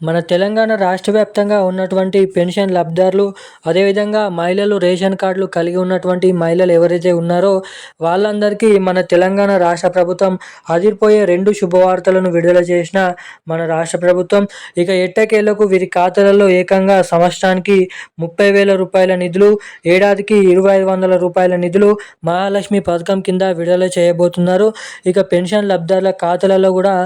మన తెలంగాణ రాష్ట్ర వ్యాప్తంగా ఉన్నటువంటి పెన్షన్ లబ్ధారులు అదేవిధంగా మహిళలు రేషన్ కార్డులు కలిగి ఉన్నటువంటి మహిళలు ఎవరైతే ఉన్నారో వాళ్ళందరికీ మన తెలంగాణ రాష్ట్ర ప్రభుత్వం అదిరిపోయే రెండు శుభవార్తలను విడుదల చేసిన మన రాష్ట్ర ప్రభుత్వం. ఇక ఎట్టకేళ్ళకు వీరి ఖాతాలలో ఏకంగా సంవత్సరానికి ముప్పై వేల రూపాయల నిధులు ఏడాదికి ఇరవై ఐదు వందల రూపాయల నిధులు మహాలక్ష్మి పథకం కింద విడుదల చేయబోతున్నారు. ఇక పెన్షన్ లబ్ధారుల ఖాతాలలో కూడా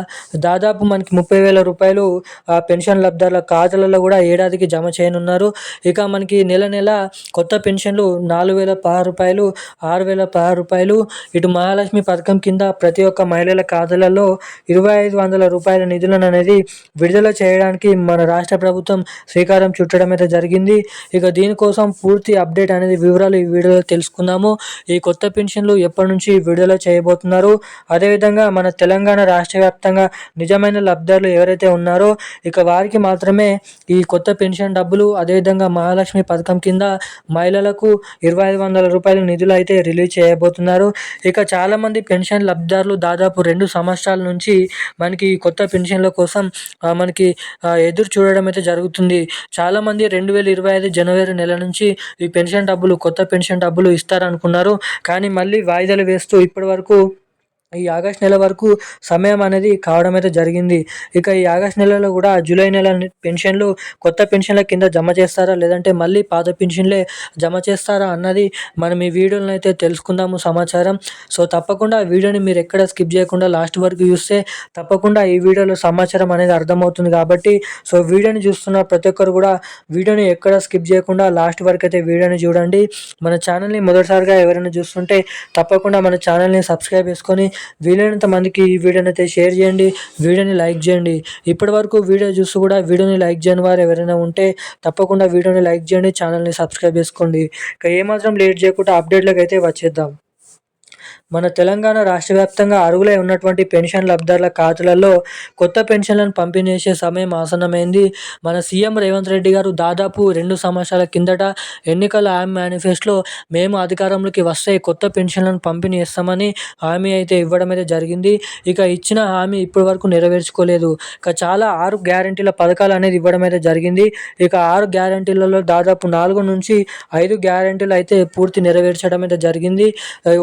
దాదాపు మనకి ముప్పై వేల రూపాయలు ఆ పెన్షన్ పెన్షన్ లబ్ధాల ఖాతాలలో కూడా ఏడాదికి జమ చేయనున్నారు. ఇక మనకి నెల నెల కొత్త పెన్షన్లు నాలుగు వేల పదహారు రూపాయలు ఆరు వేల పదహారు రూపాయలు. ఇటు మహాలక్ష్మి పథకం కింద ప్రతి ఒక్క మహిళల ఖాతాలలో ఇరవై ఐదు వందల రూపాయల నిధులను అనేది విడుదల చేయడానికి మన రాష్ట్ర ప్రభుత్వం శ్రీకారం చుట్టడం అయితే జరిగింది. ఇక దీనికోసం పూర్తి అప్డేట్ అనేది వివరాలు ఈ వీడియోలో తెలుసుకుందాము. ఈ కొత్త పెన్షన్లు ఎప్పటి నుంచి విడుదల చేయబోతున్నారు? అదేవిధంగా మన తెలంగాణ రాష్ట్ర వ్యాప్తంగా నిజమైన లబ్ధారులు ఎవరైతే ఉన్నారో ఇక వారికి మాత్రమే ఈ కొత్త పెన్షన్ డబ్బులు అదేవిధంగా మహాలక్ష్మి పథకం కింద మహిళలకు ఇరవై ఐదు వందల రూపాయల నిధులు అయితే రిలీజ్ చేయబోతున్నారు. ఇక చాలామంది పెన్షన్ లబ్ధిదారులు దాదాపు రెండు సంవత్సరాల నుంచి మనకి కొత్త పెన్షన్ల కోసం మనకి ఎదురు చూడడం అయితే జరుగుతుంది. చాలామంది రెండు వేల ఇరవై ఐదు జనవరి నెల నుంచి ఈ పెన్షన్ డబ్బులు కొత్త పెన్షన్ డబ్బులు ఇస్తారనుకున్నారు. కానీ మళ్ళీ వాయిదాలు వేస్తూ ఇప్పటి వరకు ఈ ఆగస్ట్ నెల వరకు సమయం అనేది కావడం అయితే జరిగింది. ఇక ఈ ఆగస్ట్ నెలలో కూడా జూలై నెల పెన్షన్లు కొత్త పెన్షన్ల కింద జమ చేస్తారా? లేదంటే మళ్ళీ పాత పెన్షన్లే జమ చేస్తారా? అన్నది మనం ఈ వీడియోలో అయితే తెలుసుకుందాము సమాచారం. సో తప్పకుండా వీడియోని మీరు ఎక్కడ స్కిప్ చేయకుండా లాస్ట్ వరకు చూస్తే తప్పకుండా ఈ వీడియోలో సమాచారం అనేది అర్థమవుతుంది కాబట్టి సో వీడియోని చూస్తున్న ప్రతి ఒక్కరు కూడా వీడియోని ఎక్కడ స్కిప్ చేయకుండా లాస్ట్ వరకు అయితే వీడియోని చూడండి. మన ఛానల్ని మొదటిసారిగా ఎవరైనా చూస్తుంటే తప్పకుండా మన ఛానల్ని సబ్స్క్రైబ్ చేసుకొని వీలైనంత మందికి ఈ వీడియోని అయితే షేర్ చేయండి వీడియోని లైక్ చేయండి. ఇప్పటి వరకు వీడియో చూస్తూ కూడా వీడియోని లైక్ చేయని వారు ఎవరైనా ఉంటే తప్పకుండా వీడియోని లైక్ చేయండి ఛానల్ని సబ్స్క్రైబ్ చేసుకోండి. ఇక ఏమాత్రం లేట్ చేయకుండా అప్డేట్లకు అయితే వచ్చేద్దాం. మన తెలంగాణ రాష్ట్ర వ్యాప్తంగా అరుగులై ఉన్నటువంటి పెన్షన్ లబ్ధారుల ఖాతాలలో కొత్త పెన్షన్లను పంపిణీ చేసే సమయం ఆసన్నమైంది. మన సీఎం రేవంత్ రెడ్డి గారు దాదాపు రెండు సంవత్సరాల కిందట ఎన్నికల హామీ మేనిఫెస్టోలో మేము అధికారంలోకి వస్తే కొత్త పెన్షన్లను పంపిణీ చేస్తామని హామీ అయితే ఇవ్వడం అయితే జరిగింది. ఇక ఇచ్చిన హామీ ఇప్పటి వరకు నెరవేర్చుకోలేదు. ఇక చాలా ఆరు గ్యారంటీల పథకాలు అనేది ఇవ్వడం అయితే జరిగింది. ఇక ఆరు గ్యారంటీలలో దాదాపు నాలుగు నుంచి ఐదు గ్యారంటీలు అయితే పూర్తి నెరవేర్చడం అయితే జరిగింది.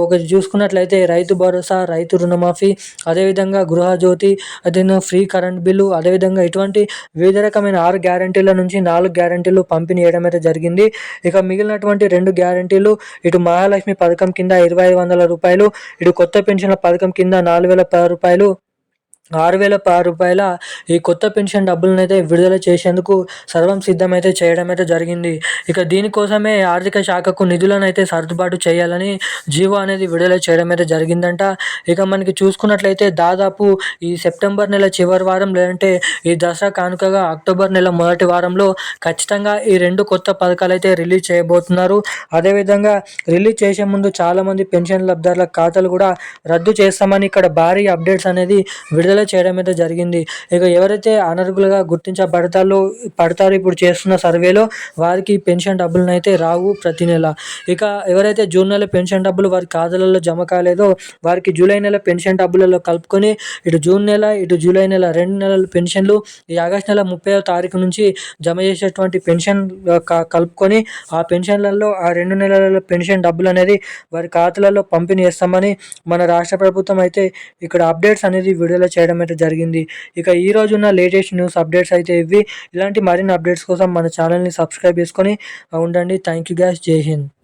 ఒకటి చూసుకున్నట్లయితే అయితే రైతు భరోసా రైతు రుణమాఫీ అదేవిధంగా గృహజ్యోతి అదేవిధంగా ఫ్రీ కరెంట్ బిల్లు అదేవిధంగా ఇటువంటి వివిధ రకమైన ఆరు గ్యారంటీల నుంచి నాలుగు గ్యారంటీలు పంపిణీ చేయడం అయితే జరిగింది. ఇక మిగిలినటువంటి రెండు గ్యారంటీలు ఇటు మహాలక్ష్మి పథకం కింద ఇరవై ఐదు వందల రూపాయలు ఇటు కొత్త పెన్షన్ల పథకం కింద నాలుగు వేల పది రూపాయలు ఆరు వేల పది రూపాయల ఈ కొత్త పెన్షన్ డబ్బులను అయితే విడుదల చేసేందుకు సర్వం సిద్ధమైతే చేయడం అయితే జరిగింది. ఇక దీనికోసమే ఆర్థిక శాఖకు నిధులను అయితే సర్దుబాటు చేయాలని జీవో అనేది విడుదల చేయడం అయితే జరిగిందంట. ఇక మనకి చూసుకున్నట్లయితే దాదాపు ఈ సెప్టెంబర్ నెల చివరి వారం లేదంటే ఈ దసరా కానుకగా అక్టోబర్ నెల మొదటి వారంలో ఖచ్చితంగా ఈ రెండు కొత్త పథకాలు అయితే రిలీజ్ చేయబోతున్నారు. అదేవిధంగా రిలీజ్ చేసే ముందు చాలామంది పెన్షన్ లబ్ధారుల ఖాతాలు కూడా రద్దు చేస్తామని ఇక్కడ భారీ అప్డేట్స్ అనేది విడుదల విడుదల చేయడం అయితే జరిగింది. ఇక ఎవరైతే అనర్హులుగా గుర్తించబడతారో పడతారో ఇప్పుడు చేస్తున్న సర్వేలో వారికి పెన్షన్ డబ్బులను అయితే రావు ప్రతి నెల. ఇక ఎవరైతే జూన్ నెల పెన్షన్ డబ్బులు వారి ఖాతాలలో జమ కాలేదో వారికి జూలై నెల పెన్షన్ డబ్బులలో కలుపుకొని ఇటు జూన్ నెల ఇటు జూలై నెల రెండు నెలల పెన్షన్లు ఈ ఆగస్ట్ నెల ముప్పై తారీఖు నుంచి జమ చేసేటువంటి పెన్షన్ కలుపుకొని ఆ పెన్షన్లలో ఆ రెండు నెలల పెన్షన్ డబ్బులు అనేది వారి ఖాతాలలో పంపిణీ చేస్తామని మన రాష్ట్ర ప్రభుత్వం అయితే ఇక్కడ అప్డేట్స్ అనేది విడుదల చేయడం చేయడం అయితే జరిగింది. ఇక ఈ రోజు ఉన్న లేటెస్ట్ న్యూస్ అప్డేట్స్ అయితే ఇవి. ఇలాంటి మరిన్ని అప్డేట్స్ కోసం మన ఛానల్ని సబ్స్క్రైబ్ చేసుకొని ఉండండి. Thank you guys. Jai Hind.